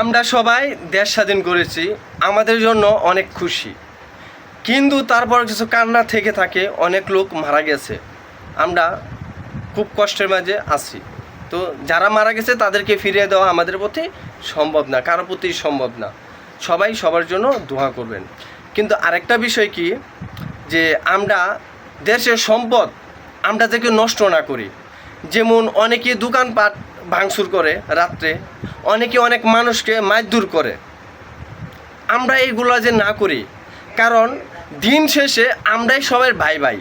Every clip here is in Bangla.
আমরা সবাই দেশ স্বাধীন করেছি, আমাদের জন্য অনেক খুশি। কিন্তু তারপর কিছু কান্না থেকে থাকে, অনেক লোক মারা গেছে। আমরা খুব কষ্টের মাঝে আছি। তো যারা মারা গেছে, তাদেরকে ফিরিয়ে দেওয়া আমাদের প্রতি সম্ভব না, কারও প্রতি সম্ভব না। সবাই সবার জন্য দোয়া করবেন। কিন্তু আরেকটা বিষয় কি, যে আমরা দেশের সম্পদ আমরা থেকে নষ্ট না করি। যেমন অনেকে দোকানপাট ভাঙচুর করে রাত্রে অনেকে অনেক মানুষকে মারধর করে। আমরা এইগুলো যে না করি, কারণ দিন শেষে আমরাই সবাই ভাই ভাই।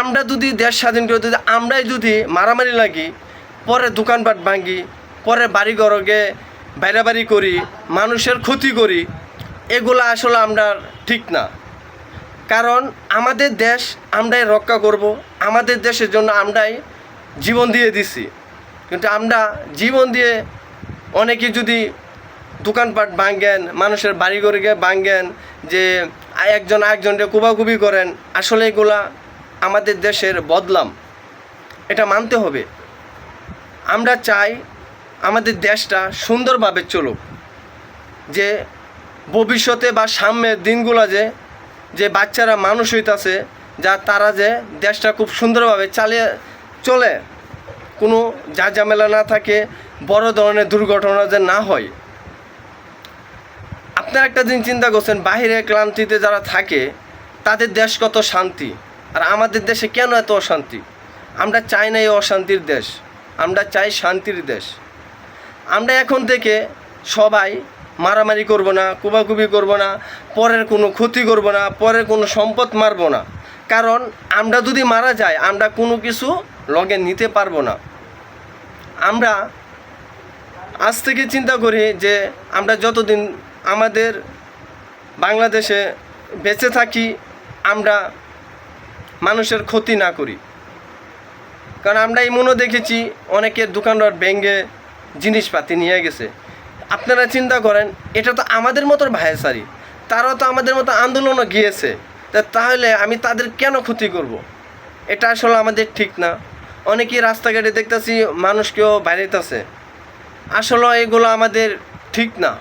আমরা যদি দেশ স্বাধীন করে, যদি আমরাই যদি মারামারি লাগি, পরে দোকানপাট ভাঙি পরে বাড়ি ঘরকে বাইরাবাড়ি করি, মানুষের ক্ষতি করি, এগুলো আসলে আমরা ঠিক না। কারণ আমাদের দেশ আমরাই রক্ষা করব, আমাদের দেশের জন্য আমরাই জীবন দিয়ে দিছি। কিন্তু আমরা জীবন দিয়ে অনেকে যদি দোকানপাট ভাঙ্গেন মানুষের বাড়ি ঘরকে ভাঙ্গেন যে একজন আরেকজনকে কুবাকুবি করেন, আসলে এগুলা আমাদের দেশের বদলাম। এটা মানতে হবে। আমরা চাই আমাদের দেশটা সুন্দরভাবে চলুক। যে ভবিষ্যতে বা সামনের দিনগুলো যে যে বাচ্চারা মানুষ হইতাছে, যা তারা যে দেশটা খুব সুন্দরভাবে চালিয়ে চলে, কোনো যা ঝামেলা না থাকে বড় ধরনের দুর্ঘটনা যে না হয়। আপনারা একটা দিন চিন্তা করছেন, বাহিরে ক্লান্তিতে যারা থাকে, তাদের দেশ কত শান্তি? আর আমাদের দেশে কেন এত অশান্তি? আমরা চাই না এই অশান্তির দেশ, আমরা চাই শান্তির দেশ। আমরা এখন থেকে সবাই মারামারি করব না, কুবাকুবি করব না, পরের কোনো ক্ষতি করব না, পরের কোনো সম্পদ মারব না। কারণ আমরা যদি মারা যাই, আমরা কোনো কিছু লগে নিতে পারব না। আমরা আজ থেকে চিন্তা করি যে আমরা যতদিন আমাদের বাংলাদেশে বেঁচে থাকি, আমরা মানুষের ক্ষতি না করি। কারণ আমরা এমনও দেখেছি অনেকের দোকানদার ব্যাঙ্গে জিনিসপাতি নিয়ে গেছে। আপনারা চিন্তা করেন, এটা তো আমাদের মতো ভাইসারি। তারাও তো আমাদের মতো আন্দোলনও গিয়েছে। তাহলে আমি তাদের কেন ক্ষতি করব। এটা আসলে আমাদের ঠিক না। অনেকেই রাস্তাঘাটে দেখতেছি মানুষকেও বাইরেতেছে। আসলে এগুলো আমাদের ঠিক না।